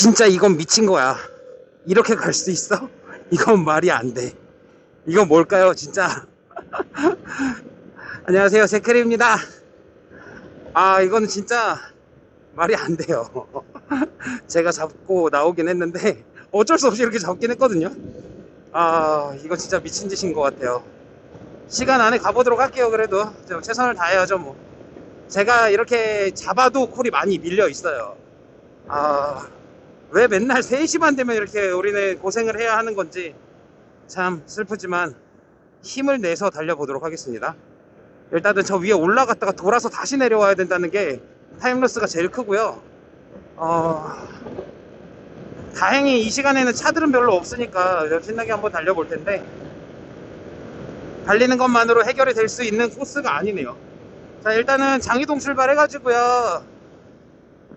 진짜 이건 미친 거야. 이렇게 갈 수 있어? 이건 말이 안 돼. 이건 뭘까요, 진짜? 안녕하세요, 제크리입니다. 아, 이건 진짜 말이 안 돼요. 제가 잡고 나오긴 했는데 어쩔 수 없이 이렇게 잡긴 했거든요. 아, 이거 진짜 미친 짓인 것 같아요. 시간 안에 가보도록 할게요, 그래도. 좀 최선을 다해야죠, 뭐. 제가 이렇게 잡아도 콜이 많이 밀려 있어요. 아, 왜 맨날 3시만 되면 이렇게 우리는 고생을 해야 하는 건지 참 슬프지만 힘을 내서 달려보도록 하겠습니다. 일단은 저 위에 올라갔다가 돌아서 다시 내려와야 된다는 게 타임로스가 제일 크고요. 어, 다행히 이 시간에는 차들은 별로 없으니까 신나게 한번 달려볼 텐데 달리는 것만으로 해결이 될 수 있는 코스가 아니네요. 자, 일단은 장이동 출발해가지고요.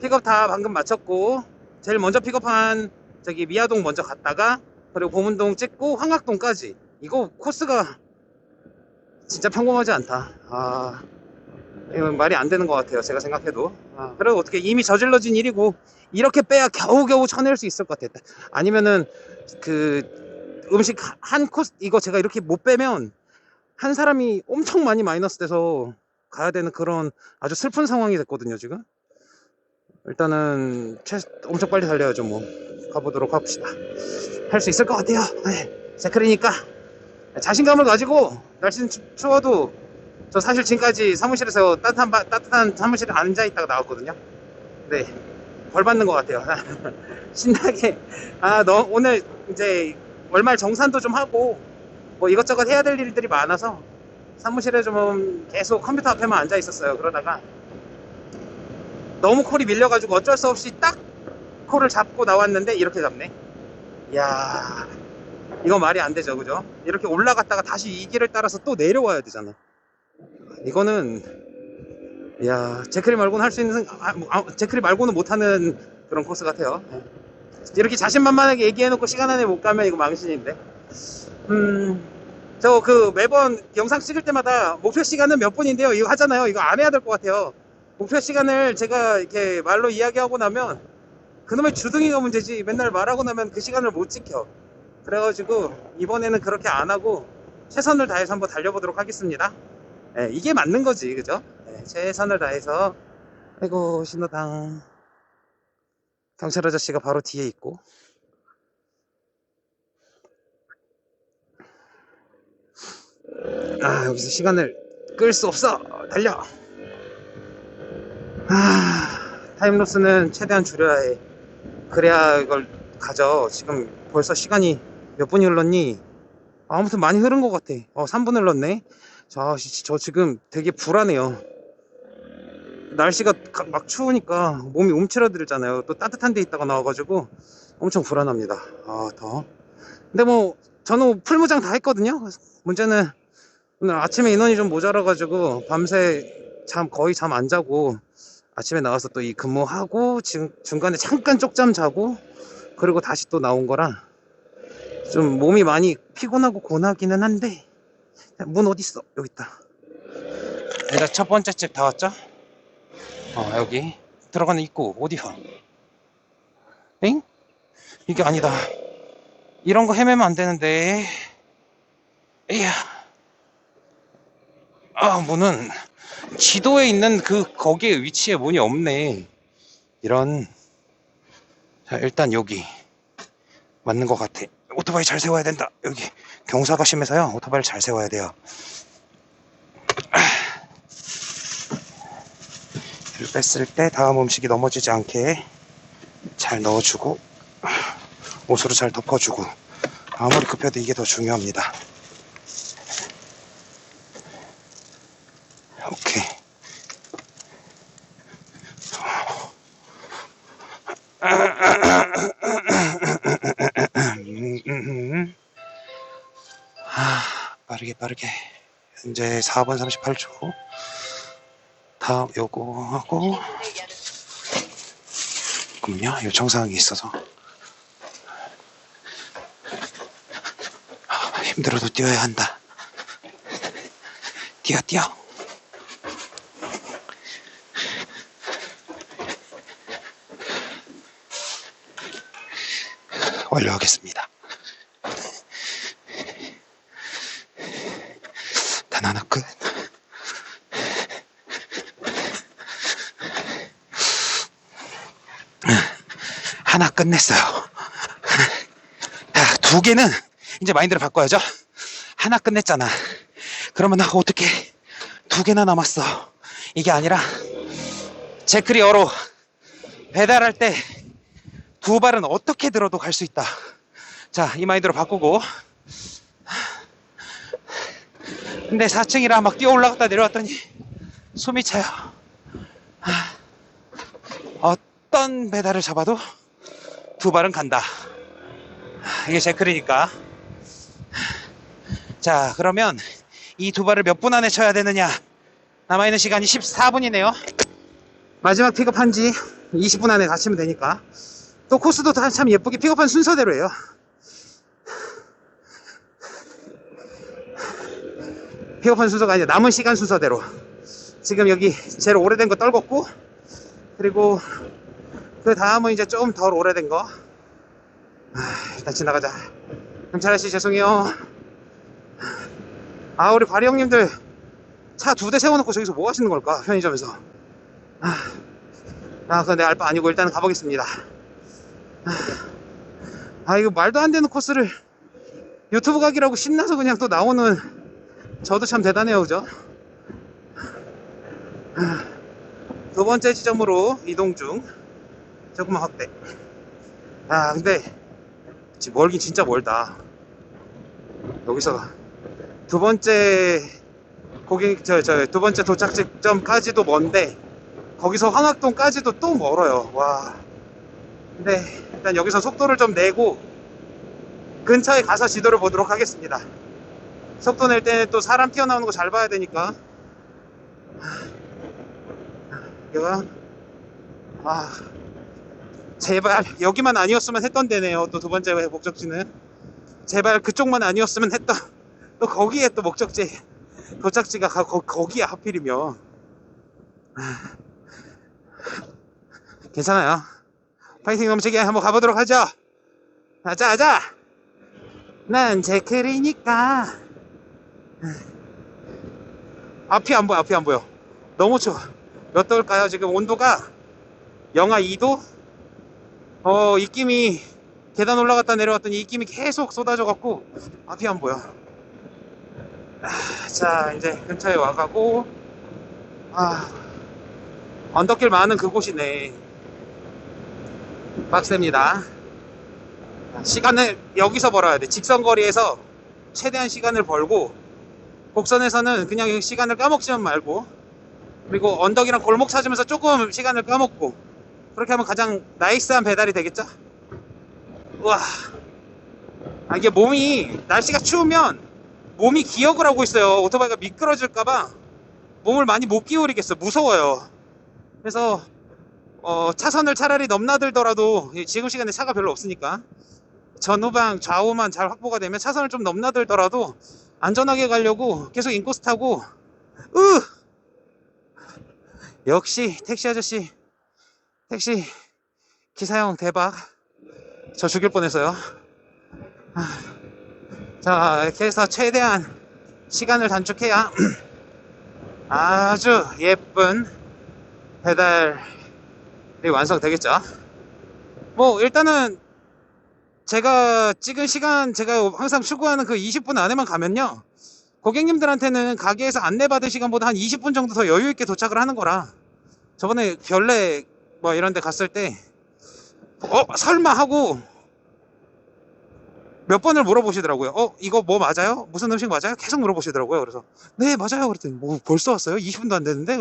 픽업 다 방금 마쳤고, 제일 먼저 픽업한 저기 미아동 먼저 갔다가, 그리고 보문동 찍고 황학동까지. 이거 코스가 진짜 평범하지 않다. 아, 이건 말이 안 되는 것 같아요. 제가 생각해도. 아, 그래도 어떻게 이미 저질러진 일이고, 이렇게 빼야 겨우겨우 쳐낼 수 있을 것 같았다. 아니면은, 그, 음식 한 코스, 이거 제가 이렇게 못 빼면, 한 사람이 엄청 많이 마이너스 돼서 가야 되는 그런 아주 슬픈 상황이 됐거든요, 지금. 일단은 최, 엄청 빨리 달려야죠, 뭐. 가보도록 합시다. 할 수 있을 것 같아요. 네, 제크리니까 자신감을 가지고 날씨는 추, 추워도 저 사실 지금까지 사무실에서 따뜻한 바- 따뜻한 사무실에 앉아 있다가 나왔거든요. 네, 벌 받는 것 같아요. 신나게 아, 너 오늘 이제 월말 정산도 좀 하고 뭐 이것저것 해야 될 일들이 많아서 사무실에 좀 계속 컴퓨터 앞에만 앉아 있었어요. 그러다가 너무 콜이 밀려가지고 어쩔 수 없이 딱 콜을 잡고 나왔는데 이렇게 잡네. 이야, 이거 말이 안 되죠, 그죠? 이렇게 올라갔다가 다시 이 길을 따라서 또 내려와야 되잖아. 이거는, 이야, 제크리 말고는 할 수 있는, 아, 뭐, 아, 제크리 말고는 못하는 그런 코스 같아요. 예. 이렇게 자신만만하게 얘기해놓고 시간 안에 못 가면 이거 망신인데. 음, 저 그 매번 영상 찍을 때마다 목표 시간은 몇 분인데요. 이거 하잖아요. 이거 안 해야 될 것 같아요. 목표 시간을 제가 이렇게 말로 이야기하고 나면 그놈의 주둥이가 문제지. 맨날 말하고 나면 그 시간을 못 지켜. 그래가지고 이번에는 그렇게 안 하고 최선을 다해서 한번 달려보도록 하겠습니다. 예, 이게 맞는 거지, 그죠? 예, 최선을 다해서 아이고 신호당 경찰 아저씨가 바로 뒤에 있고 아 여기서 시간을 끌 수 없어 달려 아 타임로스는 최대한 줄여야 해. 그래야 이걸 가져. 지금 벌써 시간이 몇 분이 흘렀니? 아무튼 많이 흐른 것 같아. 어 3분 흘렀네. 자, 씨, 저 지금 되게 불안해요. 날씨가 가- 막 추우니까 몸이 움츠러들잖아요. 또 따뜻한 데 있다가 나와가지고 엄청 불안합니다. 아 더. 근데 뭐 저는 풀무장 다 했거든요. 문제는 오늘 아침에 인원이 좀 모자라가지고 밤새 잠 거의 잠 안 자고 아침에 나와서 또 이 근무하고 지금 중간에 잠깐 쪽잠 자고 그리고 다시 또 나온 거라 좀 몸이 많이 피곤하고 고나기는 한데 문 어디 있어 여기 있다 일단 첫 번째 집 다 왔죠? 어 여기 들어가는 입구 어디야? 엥? 이게 아니다 이런 거 헤매면 안 되는데 에야 아, 문은 지도에 있는 그 거기에 위치에 문이 없네. 이런. 자, 일단 여기 맞는 것 같아. 오토바이 잘 세워야 된다. 여기 경사가 심해서요. 오토바이를 잘 세워야 돼요. 를 뺐을 때 다음 음식이 넘어지지 않게 잘 넣어주고 옷으로 잘 덮어주고 아무리 급해도 이게 더 중요합니다. 빠르게 빠르게. 현재 4분 38초. 다음 요거 하고. 잠깐만요. 요청사항이 있어서. 아, 힘들어도 뛰어야 한다. 뛰어 뛰어. 완료하겠습니다. 단 하나 끝. 하나 끝냈어요. 야, 두 개는 이제 마인드를 바꿔야죠. 하나 끝냈잖아. 그러면 나 어떻게 두 개나 남았어? 이게 아니라 제크리어로 배달할 때 두 발은 어떻게 들어도 갈 수 있다. 자, 이 마인드로 바꾸고. 근데 4층이라 막 뛰어 올라갔다 내려왔더니 숨이 차요. 어떤 배달을 잡아도 두 발은 간다. 이게 제클이니까. 자, 그러면 이 두 발을 몇 분 안에 쳐야 되느냐? 남아있는 시간이 14분이네요. 마지막 픽업한 지 20분 안에 다 치면 되니까. 또 코스도 다참 예쁘게 픽업한 순서대로예요. 픽업한 순서가 아니라 남은 시간 순서대로. 지금 여기 제일 오래된 거 떨궜고, 그리고 그 다음은 이제 좀 덜 오래된 거. 아, 일단 지나가자. 경찰 아저씨 죄송해요. 아, 우리 바리 형님들 차 두 대 세워놓고 저기서 뭐 하시는 걸까? 편의점에서. 아, 아 그건 내 알바 아니고 일단은 가보겠습니다. 아, 이거 말도 안 되는 코스를 유튜브 가기라고 신나서 그냥 또 나오는 저도 참 대단해요, 그죠? 아, 두 번째 지점으로 이동 중. 조금만 확대. 아, 근데 멀긴 진짜 멀다. 여기서 두 번째 고객 저 저 두 번째 도착 지점까지도 먼데 거기서 황학동까지도 또 멀어요. 와. 근데 일단 여기서 속도를 좀 내고 근처에 가서 지도를 보도록 하겠습니다. 속도 낼 때는 또 사람 튀어나오는 거 잘 봐야 되니까. 이거 아 제발 여기만 아니었으면 했던 데네요. 또 두 번째 목적지는 제발 그쪽만 아니었으면 했던 또 거기에 또 목적지 도착지가 가- 거, 거기에 하필이면 아, 괜찮아요. 파이팅 넘치게 한번 가보도록 하죠. 가자, 가자. 난 제클이니까. 앞이 안 보여, 앞이 안 보여. 너무 추워. 몇 도일까요? 지금 온도가 영하 2도? 어, 입김이 계단 올라갔다 내려왔더니 입김이 계속 쏟아져갖고 앞이 안 보여. 아, 자, 이제 근처에 와가고, 아, 언덕길 많은 그곳이네. 빡셉니다. 시간을 여기서 벌어야 돼. 직선 거리에서 최대한 시간을 벌고, 곡선에서는 그냥 시간을 까먹지만 말고, 그리고 언덕이랑 골목 찾으면서 조금 시간을 까먹고, 그렇게 하면 가장 나이스한 배달이 되겠죠? 우와. 아, 이게 몸이, 날씨가 추우면 몸이 기억을 하고 있어요. 오토바이가 미끄러질까봐 몸을 많이 못 기울이겠어. 무서워요. 그래서, 어, 차선을 차라리 넘나들더라도, 이 지금 시간에 차가 별로 없으니까, 전후방 좌우만 잘 확보가 되면 차선을 좀 넘나들더라도 안전하게 가려고 계속 인코스 타고, 으! 역시 택시 아저씨, 택시 기사형 대박. 저 죽일 뻔했어요. 아, 자, 이렇게 해서 최대한 시간을 단축해야 아주 예쁜 배달이 완성되겠죠. 뭐, 일단은 제가 찍은 시간, 제가 항상 추구하는 그 20분 안에만 가면요. 고객님들한테는 가게에서 안내받은 시간보다 한 20분 정도 더 여유 있게 도착을 하는 거라. 저번에 별내 뭐 이런 데 갔을 때, 어, 설마 하고 몇 번을 물어보시더라고요. 어, 이거 뭐 맞아요? 무슨 음식 맞아요? 계속 물어보시더라고요. 그래서, 네, 맞아요. 그랬더니, 뭐 벌써 왔어요? 20분도 안 됐는데?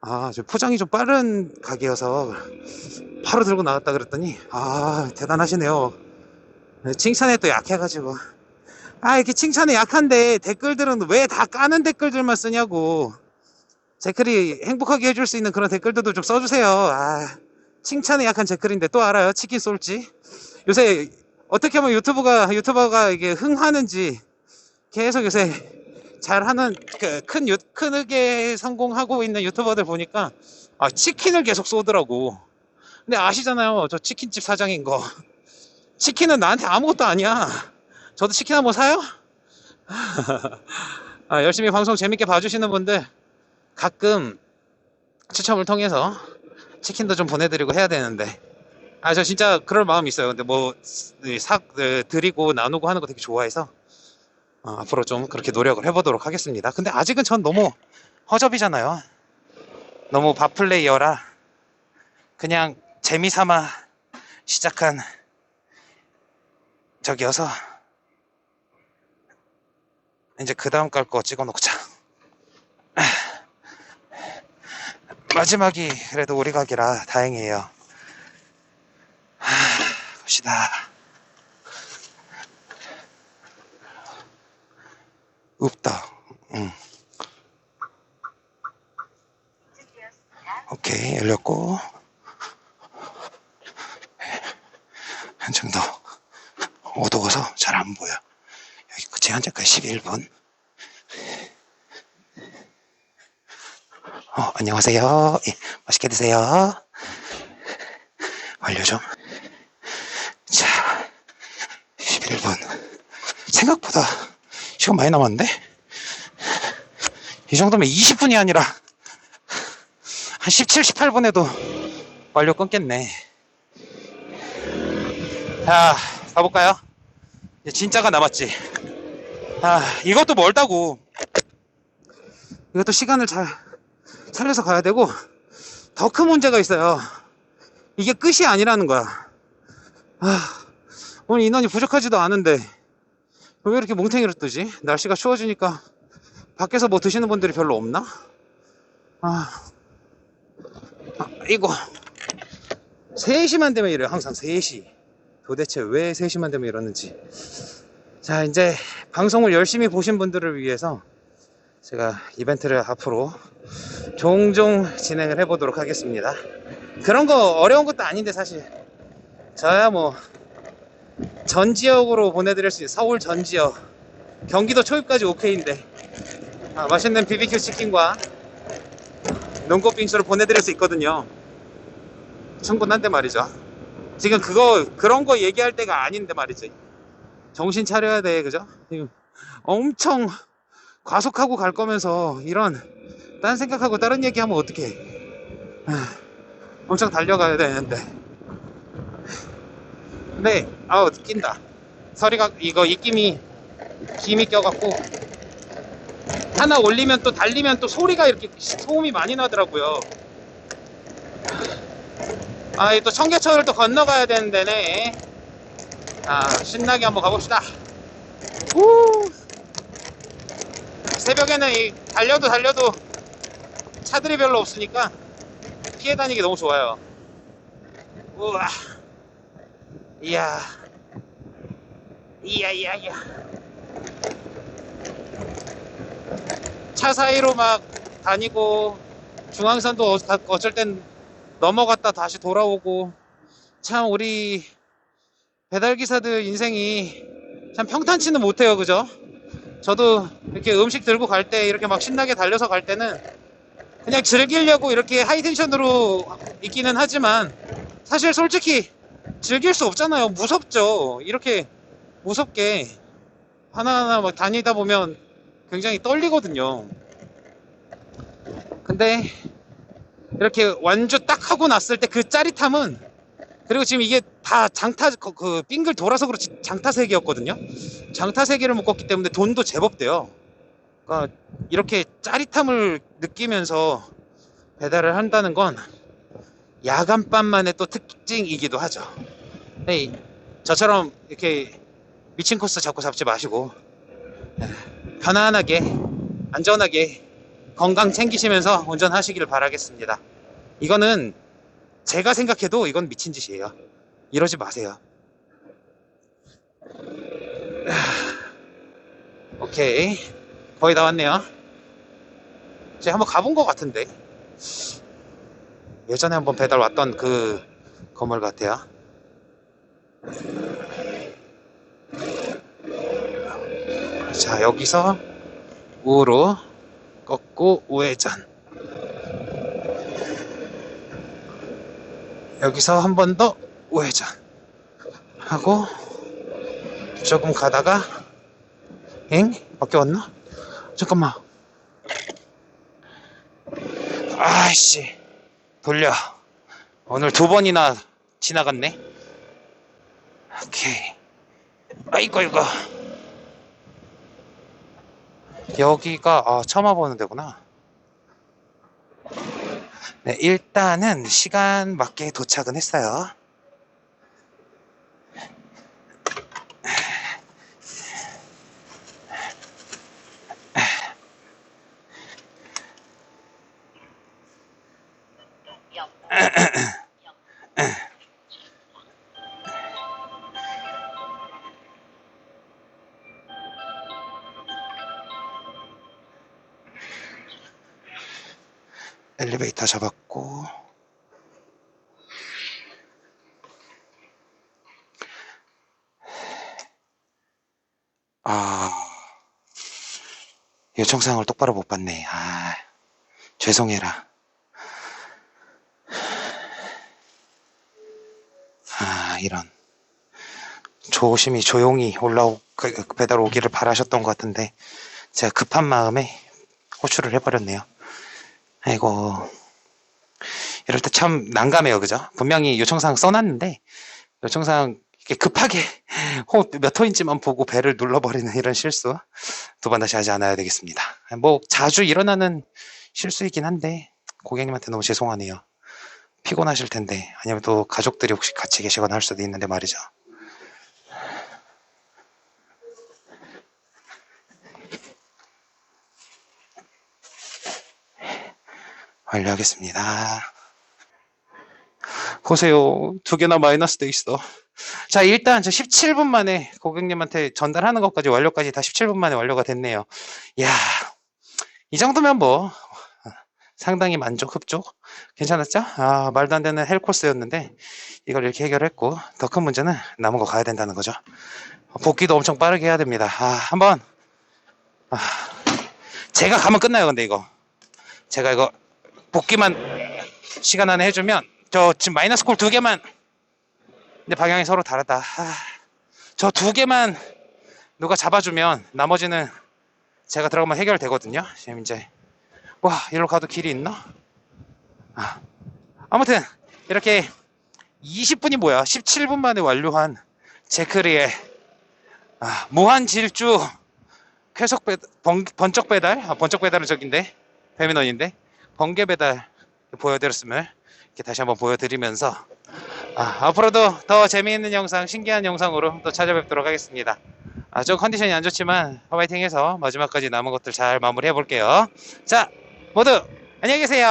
아, 저 포장이 좀 빠른 가게여서 바로 들고 나왔다 그랬더니, 아, 대단하시네요. 네, 칭찬에 또 약해가지고. 아, 이렇게 칭찬에 약한데 댓글들은 왜 다 까는 댓글들만 쓰냐고. 제클이 행복하게 해줄 수 있는 그런 댓글들도 좀 써주세요. 아, 칭찬에 약한 제클인데 또 알아요? 치킨 쏠지? 요새 어떻게 하면 유튜브가, 유튜버가 이게 흥하는지 계속 요새 잘하는, 그, 큰, 유, 크게 성공하고 있는 유튜버들 보니까, 아, 치킨을 계속 쏘더라고. 근데 아시잖아요. 저 치킨집 사장인 거. 치킨은 나한테 아무것도 아니야. 저도 치킨 한번 사요? 아, 열심히 방송 재밌게 봐주시는 분들 가끔 추첨을 통해서 치킨도 좀 보내드리고 해야 되는데 아 저 진짜 그럴 마음 있어요 근데 뭐사 드리고 나누고 하는 거 되게 좋아해서 어, 앞으로 좀 그렇게 노력을 해보도록 하겠습니다 근데 아직은 전 너무 허접이잖아요 너무 바플레이어라 그냥 재미삼아 시작한 적이어서 이제 그 다음 깔 거 찍어 놓자 마지막이 그래도 우리 가게라 다행이에요. 하, 봅시다. 없다. 응. 오케이, 열렸고. 한층 더 어두워서 잘 안 보여. 여기 그 제한자까지 11분. 어, 안녕하세요. 예, 맛있게 드세요. 완료 좀. 자, 11분. 생각보다 시간 많이 남았는데? 이 정도면 20분이 아니라 한 17, 18분에도 완료 끊겠네. 자, 가볼까요? 이제 진짜가 남았지. 아, 이것도 멀다고. 이것도 시간을 잘 살려서 가야 되고 더 큰 문제가 있어요. 이게 끝이 아니라는 거야. 아, 오늘 인원이 부족하지도 않은데 왜 이렇게 뭉탱이를 뜨지? 날씨가 추워지니까 밖에서 뭐 드시는 분들이 별로 없나? 아, 아 이거 3시만 되면 이래요. 항상 3시. 도대체 왜 3시만 되면 이러는지. 자, 이제 방송을 열심히 보신 분들을 위해서 제가 이벤트를 앞으로 종종 진행을 해보도록 하겠습니다. 그런 거 어려운 것도 아닌데 사실 저야 뭐 전 지역으로 보내드릴 수 있는 서울 전 지역 경기도 초입까지 오케이인데 아, 맛있는 BBQ 치킨과 눈꽃 빙수를 보내드릴 수 있거든요. 충분한데 말이죠. 지금 그거 그런 거 얘기할 때가 아닌데 말이죠. 정신 차려야 돼, 그죠? 엄청 과속하고 갈 거면서 이런 딴 생각하고 다른 얘기하면 어떡해? 아, 엄청 달려가야 되는데. 근데 아우 낀다. 서리가 이거 입김이 김이 껴갖고 하나 올리면 또 달리면 또 소리가 이렇게 소음이 많이 나더라고요. 아또 청계천을 또 건너가야 되는데네 아 신나게 한번 가봅시다 후 새벽에는 이 달려도 달려도 차들이 별로 없으니까 피해 다니기 너무 좋아요. 우와. 이야. 이야, 이야, 이야. 차 사이로 막 다니고, 중앙선도 어- 어쩔 땐 넘어갔다 다시 돌아오고, 참 우리 배달기사들 인생이 참 평탄치는 못해요, 그죠? 저도 이렇게 음식 들고 갈 때 이렇게 막 신나게 달려서 갈 때는 그냥 즐기려고 이렇게 하이텐션으로 있기는 하지만 사실 솔직히 즐길 수 없잖아요. 무섭죠. 이렇게 무섭게 하나하나 막 다니다 보면 굉장히 떨리거든요. 근데 이렇게 완주 딱 하고 났을 때 그 짜릿함은 그리고 지금 이게 다 장타 그, 그 빙글 돌아서 그렇지 장타색이었거든요. 장타색이를 묶었기 때문에 돈도 제법 돼요. 그러니까 이렇게 짜릿함을 느끼면서 배달을 한다는 건 야간밤만의 또 특징이기도 하죠. 네, 저처럼 이렇게 미친 코스 자꾸 잡지 마시고 네, 편안하게 안전하게 건강 챙기시면서 운전하시길 바라겠습니다. 이거는 제가 생각해도 이건 미친 짓이에요. 이러지 마세요. 오케이. 거의 다 왔네요. 제가 한번 가본 것 같은데. 예전에 한번 배달 왔던 그 건물 같아요. 자, 여기서 우로 꺾고 우회전. 여기서 한 번 더 우회전. 하고 조금 가다가 엥? 밖에 왔나? 잠깐만 아이씨 돌려 오늘 두 번이나 지나갔네 오케이 아이고 이고 여기가 아, 처음 와보는 데구나 네 일단은 시간 맞게 도착은 했어요 엘리베이터 잡았고. 아 요청사항을 똑바로 못 봤네. 아 죄송해라. 아 이런. 조심히 조용히 올라오 그, 그 배달 오기를 바라셨던 것 같은데 제가 급한 마음에 호출을 해버렸네요. 아이고 이럴 때 참 난감해요 그죠? 분명히 요청사항 써놨는데 요청사항 급하게 호- 몇 호인지만 보고 배를 눌러버리는 이런 실수 두 번 다시 하지 않아야 되겠습니다. 뭐 자주 일어나는 실수이긴 한데 고객님한테 너무 죄송하네요. 피곤하실 텐데 아니면 또 가족들이 혹시 같이 계시거나 할 수도 있는데 말이죠. 완료하겠습니다 보세요. 두 개나 마이너스 돼 있어. 자, 일단 저 17분 만에 고객님한테 전달하는 것까지 완료까지 다 17분 만에 완료가 됐네요. 이야, 이 정도면 뭐 상당히 만족, 흡족. 괜찮았죠? 아, 말도 안 되는 헬코스였는데 이걸 이렇게 해결했고 더 큰 문제는 남은 거 가야 된다는 거죠. 복귀도 엄청 빠르게 해야 됩니다. 아, 한번 아, 제가 가면 끝나요, 근데 이거. 제가 이거 복귀만 시간 안에 해주면 저 지금 마이너스 콜 두 개만. 근데 방향이 서로 다르다. 저두 개만 누가 잡아주면 나머지는 제가 들어가면 해결되거든요. 지금 이제. 와 이리로 가도 길이 있나? 아, 아무튼 이렇게 20분이 뭐야? 17분 만에 완료한 제크리의 아, 무한 질주 쾌속 배 번, 번쩍 배달? 아, 번쩍 배달은 저긴데. 배민원인데. 번개 배달 보여드렸음을 이렇게 다시 한번 보여드리면서 아, 앞으로도 더 재미있는 영상, 신기한 영상으로 또 찾아뵙도록 하겠습니다. 아, 좀 컨디션이 안 좋지만 화이팅해서 마지막까지 남은 것들 잘 마무리해 볼게요. 자, 모두 안녕히 계세요.